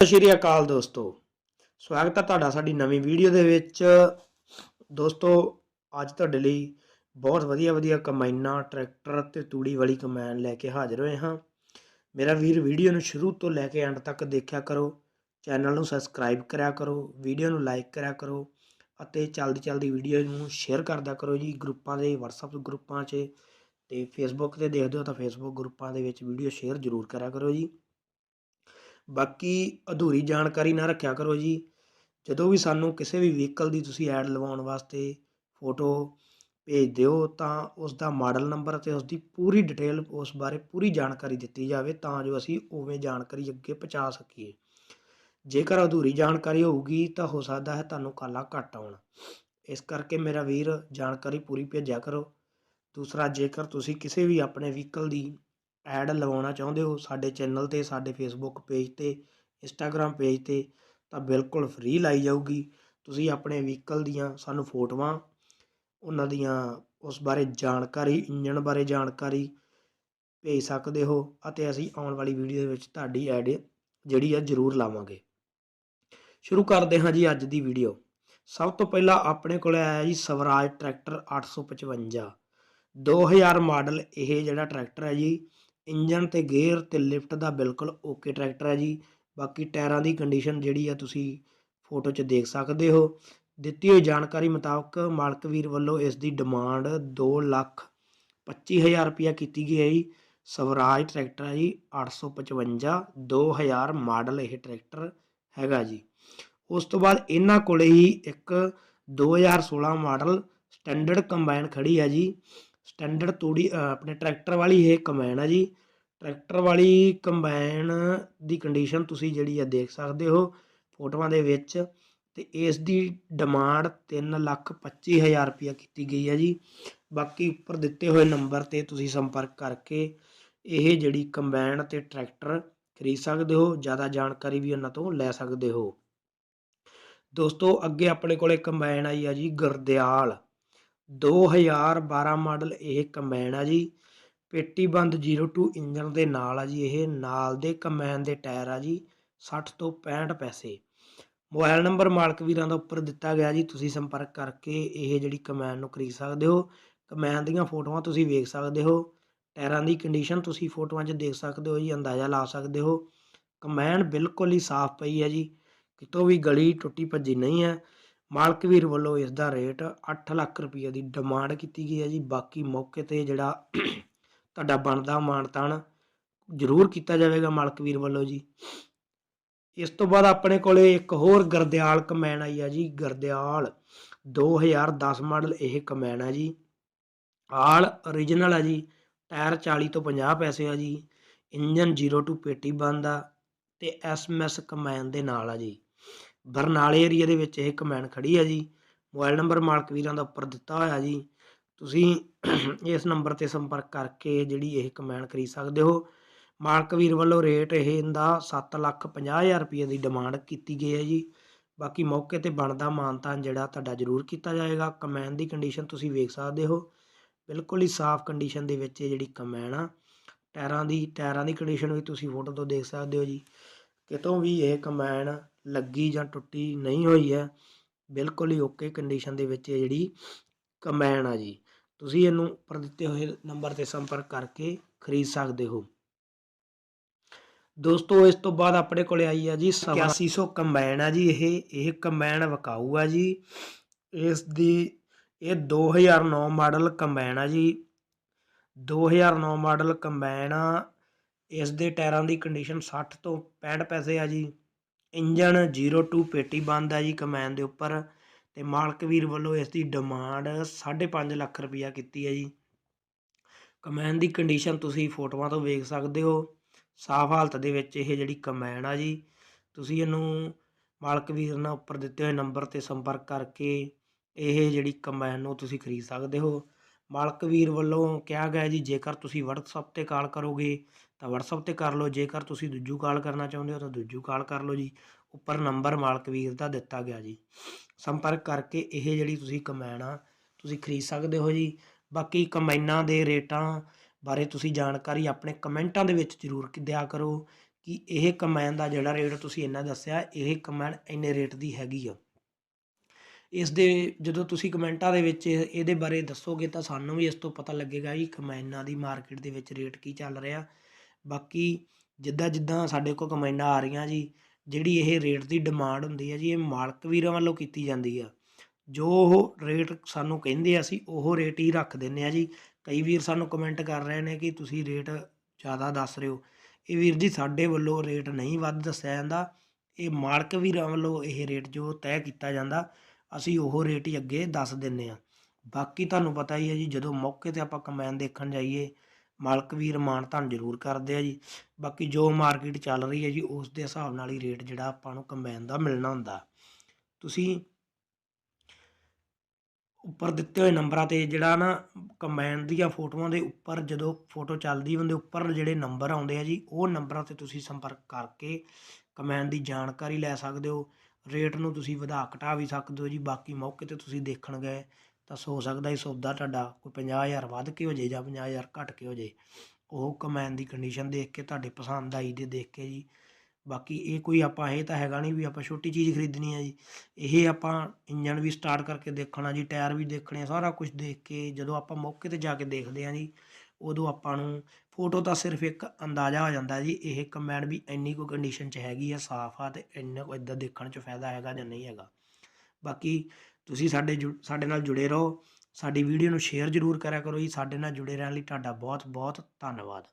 ਸਤਿ ਸ਼੍ਰੀ ਅਕਾਲ ਦੋਸਤੋ। ਸਵਾਗਤ ਹੈ ਤੁਹਾਡਾ ਸਾਡੀ ਨਵੀਂ ਵੀਡੀਓ ਦੇ ਵਿੱਚ। ਦੋਸਤੋ, ਅੱਜ ਤੁਹਾਡੇ ਲਈ ਬਹੁਤ ਵਧੀਆ ਵਧੀਆ ਕੰਬਾਈਨਾਂ, ਟਰੈਕਟਰ ਤੇ ਤੂੜੀ ਵਾਲੀ ਕੰਬਾਈਨ ਲੈ ਕੇ ਹਾਜ਼ਰ ਹੋਏ ਹਾਂ। ਮੇਰਾ ਵੀਰ ਵੀਡੀਓ ਨੂੰ ਸ਼ੁਰੂ ਤੋਂ ਲੈ ਕੇ ਐਂਡ ਤੱਕ ਦੇਖਿਆ ਕਰੋ। ਚੈਨਲ ਨੂੰ ਸਬਸਕ੍ਰਾਈਬ ਕਰਿਆ ਕਰੋ, ਵੀਡੀਓ ਨੂੰ ਲਾਈਕ ਕਰਿਆ ਕਰੋ ਅਤੇ ਚਲਦੀ ਚਲਦੀ ਵੀਡੀਓ ਨੂੰ ਸ਼ੇਅਰ ਕਰਦਿਆ ਕਰੋ ਜੀ। ਗਰੁੱਪਾਂ ਦੇ, WhatsApp ਗਰੁੱਪਾਂ 'ਚ ਤੇ Facebook ਤੇ ਦੇਖਦੇ ਹੋ ਤਾਂ Facebook ਗਰੁੱਪਾਂ ਦੇ ਵਿੱਚ ਵੀਡੀਓ ਸ਼ੇਅਰ ਜ਼ਰੂਰ ਕਰਿਆ ਕਰੋ ਜੀ। ਬਾਕੀ ਅਧੂਰੀ ਜਾਣਕਾਰੀ ਨਾ ਰੱਖਿਆ ਕਰੋ ਜੀ। ਜਦੋਂ ਵੀ ਸਾਨੂੰ ਕਿਸੇ ਵੀ ਵਹੀਕਲ ਦੀ ਤੁਸੀਂ ਐਡ ਲਵਾਉਣ ਵਾਸਤੇ ਫੋਟੋ ਭੇਜ ਦਿਓ, ਤਾਂ ਉਸ ਦਾ ਮਾਡਲ ਨੰਬਰ ਅਤੇ ਉਸ ਦੀ ਪੂਰੀ ਡਿਟੇਲ ਉਸ ਬਾਰੇ ਪੂਰੀ ਜਾਣਕਾਰੀ ਦਿੱਤੀ ਜਾਵੇ, ਤਾਂ ਜੋ ਅਸੀਂ ਉਵੇਂ ਜਾਣਕਾਰੀ ਅੱਗੇ ਪਹੁੰਚਾ ਸਕੀਏ। ਜੇਕਰ ਅਧੂਰੀ ਜਾਣਕਾਰੀ ਹੋਊਗੀ, ਤਾਂ ਹੋ ਸਕਦਾ ਹੈ ਤੁਹਾਨੂੰ ਕਾਲਾ ਘੱਟ ਆਉਣ। ਇਸ ਕਰਕੇ ਮੇਰਾ ਵੀਰ, ਜਾਣਕਾਰੀ ਪੂਰੀ ਭੇਜਿਆ ਕਰੋ। ਦੂਸਰਾ, ਜੇਕਰ ਤੁਸੀਂ ਕਿਸੇ ਵੀ ਆਪਣੇ ਵਹੀਕਲ ਦੀ ਐਡ ਲਗਾਉਣਾ ਚਾਹੁੰਦੇ ਹੋ ਸਾਡੇ ਚੈਨਲ ਤੇ, ਸਾਡੇ ਫੇਸਬੁੱਕ ਪੇਜ ਤੇ ਇੰਸਟਾਗ੍ਰam ਪੇਜ ਤੇ, ਤਾਂ ਬਿਲਕੁਲ ਫ੍ਰੀ ਲਾਈ ਜਾਊਗੀ। ਤੁਸੀਂ ਆਪਣੇ ਵਹੀਕਲ ਦੀਆਂ ਸਾਨੂੰ ਫੋਟੋਆਂ, ਉਹਨਾਂ ਦੀਆਂ ਉਸ ਬਾਰੇ ਜਾਣਕਾਰੀ ਇੰਜਨ ਬਾਰੇ ਜਾਣਕਾਰੀ ਭੇਜ ਸਕਦੇ ਹੋ ਅਤੇ ਅਸੀਂ ਆਉਣ ਵਾਲੀ ਵੀਡੀਓ ਦੇ ਵਿੱਚ ਤੁਹਾਡੀ ਐਡ ਜਿਹੜੀ ਆ ਜ਼ਰੂਰ ਲਾਵਾਂਗੇ। ਸ਼ੁਰੂ ਕਰਦੇ ਹਾਂ ਜੀ ਅੱਜ ਦੀ ਵੀਡੀਓ ਸਭ ਤੋਂ ਪਹਿਲਾਂ ਆਪਣੇ ਕੋਲ ਆਇਆ ਜੀ ਸਵਰਾਜ ਟਰੈਕਟਰ 855 2000 ਮਾਡਲ ਇਹ ਜਿਹੜਾ ਟਰੈਕਟਰ ਹੈ ਜੀ ਇੰਜਨ ਅਤੇ ਗੇਅਰ ਅਤੇ ਲਿਫਟ ਦਾ ਬਿਲਕੁਲ ਓਕੇ ਟਰੈਕਟਰ ਹੈ ਜੀ। ਬਾਕੀ ਟਾਇਰਾਂ ਦੀ ਕੰਡੀਸ਼ਨ ਜਿਹੜੀ ਆ ਤੁਸੀਂ ਫੋਟੋ 'ਚ ਦੇਖ ਸਕਦੇ ਹੋ। ਦਿੱਤੀ ਹੋਈ ਜਾਣਕਾਰੀ ਮੁਤਾਬਕ ਮਾਲਕ ਵੀਰ ਵੱਲੋਂ ਇਸ ਦੀ ਡਿਮਾਂਡ 2 ਲੱਖ 25000 ਰੁਪਇਆ ਕੀਤੀ ਗਈ ਹੈ ਜੀ। ਸਵਰਾਜ ਟਰੈਕਟਰ ਹੈ ਜੀ 855 2000 ਮਾਡਲ ਇਹ ਟਰੈਕਟਰ ਹੈਗਾ ਜੀ। ਉਸ ਤੋਂ ਬਾਅਦ ਇਹਨਾਂ ਕੋਲੇ ਹੀ ਇੱਕ 2016 ਮਾਡਲ ਸਟੈਂਡਰਡ ਕੰਬਾਈਨ ਖੜੀ ਹੈ ਜੀ। ਸਟੈਂਡਰਡ ਤੂੜੀ ਆਪਣੇ ਟਰੈਕਟਰ ਵਾਲੀ ਇਹ ਕੰਬਾਈਨ ਹੈ ਜੀ। ਟਰੈਕਟਰ ਵਾਲੀ ਕੰਬਾਈਨ ਦੀ ਕੰਡੀਸ਼ਨ ਤੁਸੀਂ ਜਿਹੜੀ ਆ ਦੇਖ ਸਕਦੇ ਹੋ ਫੋਟੋਆਂ ਦੇ ਵਿੱਚ। ਤੇ ਇਸ ਦੀ ਡਿਮਾਂਡ 3 ਲੱਖ 25 ਹਜ਼ਾਰ ਰੁਪਇਆ ਕੀਤੀ ਗਈ ਹੈ ਜੀ। ਬਾਕੀ ਉੱਪਰ ਦਿੱਤੇ ਹੋਏ ਨੰਬਰ ਤੇ ਤੁਸੀਂ ਸੰਪਰਕ ਕਰਕੇ ਇਹ ਜਿਹੜੀ ਕੰਬਾਈਨ ਤੇ ਟਰੈਕਟਰ ਖਰੀਦ ਸਕਦੇ ਹੋ। ਜ਼ਿਆਦਾ ਜਾਣਕਾਰੀ ਵੀ ਉਹਨਾਂ ਤੋਂ ਲੈ ਸਕਦੇ ਹੋ। ਦੋਸਤੋ, ਅੱਗੇ ਆਪਣੇ ਕੋਲੇ ਕੰਬਾਈਨ ਆਈ ਆ ਜੀ, ਗੁਰਦਿਆਲ। 2012 ਮਾਡਲ ਇਹ ਕੰਬਾਈਨ ਆ ਜੀ। ਪੇਟੀ ਬੰਦ 02 ਇੰਜਨ ਦੇ ਨਾਲ ਆ ਜੀ ਇਹ। ਨਾਲ ਦੇ ਕੰਬਾਈਨ ਦੇ ਟਾਇਰ ਆ ਜੀ 60 ਤੋਂ 65 ਪੈਸੇ। ਮੋਬਾਈਲ ਨੰਬਰ ਮਾਲਕ ਵੀਰਾਂ ਦਾ ਉੱਪਰ ਦਿੱਤਾ ਗਿਆ ਜੀ। ਤੁਸੀਂ ਸੰਪਰਕ ਕਰਕੇ ਇਹ ਜਿਹੜੀ ਕੰਬਾਈਨ ਨੂੰ ਖਰੀਦ ਸਕਦੇ ਹੋ। ਕੰਬਾਈਨ ਦੀਆਂ ਫੋਟੋਆਂ ਤੁਸੀਂ ਵੇਖ ਸਕਦੇ ਹੋ। ਟਾਇਰਾਂ ਦੀ ਕੰਡੀਸ਼ਨ ਤੁਸੀਂ ਫੋਟੋਆਂ 'ਚ ਦੇਖ ਸਕਦੇ ਹੋ ਜੀ, ਅੰਦਾਜ਼ਾ ਲਾ ਸਕਦੇ ਹੋ। ਕੰਬਾਈਨ ਬਿਲਕੁਲ ਹੀ ਸਾਫ਼ ਪਈ ਹੈ ਜੀ। ਕਿਤੋਂ ਵੀ ਗਲੀ ਟੁੱਟੀ ਭੱਜੀ ਨਹੀਂ ਹੈ ਮਾਲਕ ਵੀਰ ਵੱਲੋਂ ਇਸ ਦਾ ਰੇਟ 8 ਲੱਖ ਰੁਪਏ ਦੀ ਡਿਮਾਂਡ ਕੀਤੀ ਗਈ ਹੈ ਜੀ। ਬਾਕੀ ਮੌਕੇ ਤੇ ਜਿਹੜਾ ਤੁਹਾਡਾ ਬਣਦਾ ਮਾਨਤਾਨ ਜ਼ਰੂਰ ਕੀਤਾ ਜਾਵੇਗਾ ਮਾਲਕ ਵੀਰ ਵੱਲੋਂ ਜੀ। ਇਸ ਤੋਂ ਬਾਅਦ ਆਪਣੇ ਕੋਲੇ ਇੱਕ ਹੋਰ ਗਰਦਿਆਲ ਕਮੈਨ ਆਈ ਆ ਜੀ। ਗਰਦਿਆਲ 2010 ਮਾਡਲ ਇਹ ਕਮੈਨ ਆ ਜੀ। ਆਲ origignal ਆ ਜੀ। ਟਾਇਰ 40 ਤੋਂ 50 ਪੈਸੇ ਆ ਜੀ। ਇੰਜਨ 02 ਪੇਟੀ ਬੰਦ ਆ ਤੇ ਐਸਐਮਐਸ ਕਮੈਨ ਦੇ ਨਾਲ ਆ ਜੀ। ਬਰਨਾਲੇ ਏਰੀਆ ਦੇ ਵਿੱਚ ਇਹ ਕਮੈਨ ਖੜੀ ਆ ਜੀ। ਮੋਬਾਈਲ ਨੰਬਰ ਮਾਲਕ ਵੀਰਾਂ ਦਾ ਉੱਪਰ ਦਿੱਤਾ ਹੋਇਆ ਜੀ। ਤੁਸੀਂ ਇਸ ਨੰਬਰ ਤੇ ਸੰਪਰਕ ਕਰਕੇ ਜਿਹੜੀ ਇਹ ਕਮੈਨ ਖਰੀਦ ਸਕਦੇ ਹੋ। ਮਾਲਕ ਵੀਰ ਵੱਲੋਂ ਰੇਟ ਇਹ ਇਹਦਾ 7 ਲੱਖ 50 ਹਜ਼ਾਰ ਰੁਪਏ ਦੀ ਡਿਮਾਂਡ ਕੀਤੀ ਗਈ ਹੈ ਜੀ। ਬਾਕੀ ਮੌਕੇ ਤੇ ਬਣਦਾ ਮਾਨਤਾਨ ਜਿਹੜਾ ਤੁਹਾਡਾ ਜ਼ਰੂਰ ਕੀਤਾ ਜਾਏਗਾ। ਕਮੈਨ ਦੀ ਕੰਡੀਸ਼ਨ ਤੁਸੀਂ ਵੇਖ ਸਕਦੇ ਹੋ। ਬਿਲਕੁਲ ਹੀ ਸਾਫ਼ ਕੰਡੀਸ਼ਨ ਦੇ ਵਿੱਚ ਇਹ ਜਿਹੜੀ ਕਮੈਨ ਆ, ਟਾਇਰਾਂ ਦੀ ਟਾਇਰਾਂ ਦੀ ਕੰਡੀਸ਼ਨ ਵੀ ਤੁਸੀਂ ਫੋਟੋ ਤੋਂ ਦੇਖ ਸਕਦੇ ਹੋ ਜੀ। ਕਿਤੋਂ ਵੀ ਇਹ ਕਮੈਨ ਲੱਗੀ ਜਾਂ ਟੁੱਟੀ ਨਹੀਂ ਹੋਈ ਹੈ, ਬਿਲਕੁਲ ਹੀ ਓਕੇ ਕੰਡੀਸ਼ਨ ਦੇ ਵਿੱਚ ਇਹ ਜਿਹੜੀ ਕੰਬਾਈਨ ਆ ਜੀ। ਤੁਸੀਂ ਇਹਨੂੰ ਉੱਪਰ ਦਿੱਤੇ ਹੋਏ ਨੰਬਰ ਤੇ ਸੰਪਰਕ ਕਰਕੇ ਖਰੀਦ ਸਕਦੇ ਹੋ। ਦੋਸਤੋ, ਇਸ ਤੋਂ ਬਾਅਦ ਆਪਣੇ ਕੋਲੇ ਆਈ ਆ ਜੀ 8100 ਕੰਬਾਈਨ ਆ ਜੀ ਇਹ। ਇਹ ਕੰਬਾਈਨ ਵਿਕਾਊ ਆ ਜੀ। ਇਸ ਦੀ ਇਹ 2009 ਮਾਡਲ ਕੰਬਾਈਨ ਆ ਜੀ। 2009 ਮਾਡਲ ਕੰਬਾਈਨ ਆ। ਇਸ ਦੇ ਟਾਇਰਾਂ ਦੀ ਕੰਡੀਸ਼ਨ 60 ਤੋਂ 65 ਪੈਸੇ ਆ ਜੀ। ਇੰਜਣ ਜ਼ੀਰੋ ਟੂ ਪੇਟੀ ਬੰਦ ਆ ਜੀ ਕਮੈਨ ਦੇ ਉੱਪਰ ਅਤੇ ਮਾਲਕ ਵੀਰ ਵੱਲੋਂ ਇਸ ਦੀ ਡਿਮਾਂਡ 5.5 ਲੱਖ ਰੁਪਈਆ ਕੀਤੀ ਹੈ ਜੀ। ਕਮੈਨ ਦੀ ਕੰਡੀਸ਼ਨ ਤੁਸੀਂ ਫੋਟੋਆਂ ਤੋਂ ਵੇਖ ਸਕਦੇ ਹੋ। ਸਾਫ਼ ਹਾਲਤ ਦੇ ਵਿੱਚ ਇਹ ਜਿਹੜੀ ਕਮੈਨ ਆ ਜੀ, ਤੁਸੀਂ ਇਹਨੂੰ ਮਾਲਕ ਵੀਰ ਨਾਲ ਉੱਪਰ ਦਿੱਤੇ ਹੋਏ ਨੰਬਰ ਤੇ ਸੰਪਰਕ ਕਰਕੇ ਇਹ ਜਿਹੜੀ ਕਮੈਨ ਨੂੰ ਤੁਸੀਂ ਖਰੀਦ ਸਕਦੇ ਹੋ। ਮਾਲਕ ਵੀਰ ਵੱਲੋਂ ਕਿਹਾ ਗਿਆ ਜੀ, ਜੇਕਰ ਤੁਸੀਂ WhatsApp ਤੇ ਕਾਲ ਕਰੋਗੇ ਤਾਂ WhatsApp ਤੇ ਕਰ ਲਓ, ਜੇਕਰ ਤੁਸੀਂ ਦੂਜੂ ਕਾਲ ਕਰਨਾ ਚਾਹੁੰਦੇ ਹੋ ਤਾਂ ਦੂਜੂ ਕਾਲ ਕਰ ਲਓ ਜੀ। ਉੱਪਰ ਨੰਬਰ ਮਾਲਕ ਵੀਰ ਦਾ ਦਿੱਤਾ ਗਿਆ ਜੀ। ਸੰਪਰਕ ਕਰਕੇ ਇਹ ਜਿਹੜੀ ਤੁਸੀਂ ਕੰਬਾਈਨ ਆ, ਤੁਸੀਂ ਖਰੀਦ ਸਕਦੇ ਹੋ ਜੀ। ਬਾਕੀ ਕੰਬਾਈਨਾਂ ਦੇ ਰੇਟਾਂ ਬਾਰੇ ਤੁਸੀਂ ਜਾਣਕਾਰੀ ਆਪਣੇ ਕਮੈਂਟਾਂ ਦੇ ਵਿੱਚ ਜ਼ਰੂਰ ਦਿਆ ਕਰੋ ਕਿ ਇਹ ਕਮੈਨ ਦਾ ਜਿਹੜਾ ਰੇਟ ਤੁਸੀਂ ਇੰਨਾ ਦੱਸਿਆ, ਇਹ ਕਮੈਨ ਇੰਨੇ ਰੇਟ ਦੀ ਹੈਗੀ ਆ। ਇਸ ਦੇ ਜਦੋਂ ਤੁਸੀਂ ਕਮੈਂਟਾਂ ਦੇ ਵਿੱਚ ਇਹਦੇ ਬਾਰੇ ਦੱਸੋਗੇ ਤਾਂ ਸਾਨੂੰ ਵੀ ਇਸ ਤੋਂ ਪਤਾ ਲੱਗੇਗਾ ਕਿ ਕਮੈਨਾਂ ਦੀ ਮਾਰਕੀਟ ਦੇ ਵਿੱਚ ਰੇਟ ਕੀ ਚੱਲ ਰਿਹਾ। ਬਾਕੀ ਜਿੱਦਾਂ ਜਿੱਦਾਂ ਸਾਡੇ ਕੋਲ ਕਮੈਨਾਂ ਆ ਰਹੀਆਂ ਜੀ, ਜਿਹੜੀ ਇਹ ਰੇਟ ਦੀ ਡਿਮਾਂਡ ਹੁੰਦੀ ਹੈ ਜੀ, ਇਹ ਮਾਲਕ ਵੀਰਾਂ ਵੱਲੋਂ ਕੀਤੀ ਜਾਂਦੀ ਆ। ਜੋ ਉਹ ਰੇਟ ਸਾਨੂੰ ਕਹਿੰਦੇ ਆ, ਅਸੀਂ ਉਹ ਰੇਟ ਹੀ ਰੱਖ ਦਿੰਨੇ ਆ ਜੀ। ਕਈ ਵੀਰ ਸਾਨੂੰ ਕਮੈਂਟ ਕਰ ਰਹੇ ਨੇ ਕਿ ਤੁਸੀਂ ਰੇਟ ਜ਼ਿਆਦਾ ਦੱਸ ਰਹੇ ਹੋ। ਇਹ ਵੀਰ ਜੀ ਸਾਡੇ ਵੱਲੋਂ ਰੇਟ ਨਹੀਂ ਵੱਧ ਦੱਸਿਆ ਜਾਂਦਾ। ਇਹ ਮਾਲਕ ਵੀਰਾਂ ਵੱਲੋਂ ਇਹ ਰੇਟ ਜੋ ਤੈਅ ਕੀਤਾ ਜਾਂਦਾ, ਅਸੀਂ ਉਹ ਰੇਟ ਹੀ ਅੱਗੇ ਦੱਸ ਦਿੰਨੇ ਆ। ਬਾਕੀ ਤੁਹਾਨੂੰ ਪਤਾ ਹੀ ਹੈ ਜੀ, ਜਦੋਂ ਮੌਕੇ ਤੇ ਆਪਾਂ ਕਮੈਨ ਦੇਖਣ ਜਾਈਏ ਮਾਲਕ ਵੀਰ ਮਾਨ ਧੰਨ ਜ਼ਰੂਰ ਕਰਦੇ ਆ ਜੀ। ਬਾਕੀ ਜੋ ਮਾਰਕੀਟ ਚੱਲ ਰਹੀ ਹੈ ਜੀ, ਉਸ ਦੇ ਹਿਸਾਬ ਨਾਲ ਹੀ ਰੇਟ ਜਿਹੜਾ ਆਪਾਂ ਨੂੰ ਕੰਬਾਈਨ ਦਾ ਮਿਲਣਾ ਹੁੰਦਾ। ਤੁਸੀਂ ਉੱਪਰ ਦਿੱਤੇ ਹੋਏ ਨੰਬਰਾਂ ਤੇ ਜਿਹੜਾ ਨਾ ਕੰਬਾਈਨ ਦੀਆਂ ਫੋਟੋਆਂ ਦੇ ਉੱਪਰ ਜਦੋਂ ਫੋਟੋ ਚੱਲਦੀ ਹੁੰਦੇ ਉੱਪਰ ਜਿਹੜੇ ਨੰਬਰ ਆਉਂਦੇ ਆ ਜੀ, ਉਹ ਨੰਬਰਾਂ ਤੇ ਤੁਸੀਂ ਸੰਪਰਕ ਕਰਕੇ ਕੰਬਾਈਨ ਦੀ ਜਾਣਕਾਰੀ ਲੈ ਸਕਦੇ ਹੋ। ਰੇਟ ਨੂੰ ਤੁਸੀਂ ਵਧਾ ਘਟਾ ਵੀ ਸਕਦੇ ਹੋ ਜੀ, ਬਾਕੀ ਮੌਕੇ ਤੇ ਤੁਸੀਂ ਦੇਖਣ ਗਏ। ਤਾਂ ਹੋ ਸਕਦਾ ਇਹ ਸੌਦਾ ਤੁਹਾਡਾ, ਕੋਈ 50000 ਵੱਧ ਕੇ ਹੋ ਜੇ ਜਾਂ 50000 ਘਟ ਕੇ ਹੋ ਜੇ ਉਹ ਕਮੈਨ ਦੀ ਕੰਡੀਸ਼ਨ ਦੇਖ ਕੇ ਤੁਹਾਡੇ ਪਸੰਦ ਆਈ ਦੇ ਦੇਖ ਕੇ ਜੀ। ਬਾਕੀ ਇਹ ਕੋਈ ਆਪਾਂ, ਇਹ ਤਾਂ ਹੈਗਾ ਨਹੀਂ ਵੀ ਆਪਾਂ ਛੋਟੀ ਚੀਜ਼ ਖਰੀਦਣੀ ਹੈ ਜੀ। ਇਹ ਆਪਾਂ ਇੰਜਨ ਵੀ ਸਟਾਰਟ ਕਰਕੇ ਦੇਖਣਾ ਜੀ, ਟਾਇਰ ਵੀ ਦੇਖਣੇ ਆ, ਸਾਰਾ ਕੁਝ ਦੇਖ ਕੇ ਜਦੋਂ ਆਪਾਂ ਮੌਕੇ ਤੇ ਜਾ ਕੇ ਦੇਖਦੇ ਹਾਂ ਜੀ, ਉਦੋਂ ਆਪਾਂ ਨੂੰ ਫੋਟੋ ਤਾਂ ਸਿਰਫ ਇੱਕ ਅੰਦਾਜ਼ਾ ਹੋ ਜਾਂਦਾ ਜੀ, ਇਹ ਕਮੈਨ ਵੀ ਇੰਨੀ ਕੋ ਕੰਡੀਸ਼ਨ 'ਚ ਹੈਗੀ ਆ, ਸਾਫ਼ ਆ ਤੇ ਇੰਨਾ ਕੋ ਇਦਾਂ ਦੇਖਣ 'ਚ ਫਾਇਦਾ ਹੈਗਾ ਜਾਂ ਨਹੀਂ ਹੈਗਾ। ਬਾਕੀ ਤੁਸੀਂ ਸਾਡੇ ਜੁ- ਸਾਡੇ ਨਾਲ ਜੁੜੇ ਰਹੋ। ਸਾਡੀ ਵੀਡੀਓ ਨੂੰ ਸ਼ੇਅਰ ਜ਼ਰੂਰ ਕਰਿਆ ਕਰੋ ਜੀ। ਸਾਡੇ ਨਾਲ ਜੁੜੇ ਰਹਿਣ ਲਈ ਤੁਹਾਡਾ ਬਹੁਤ ਬਹੁਤ ਧੰਨਵਾਦ।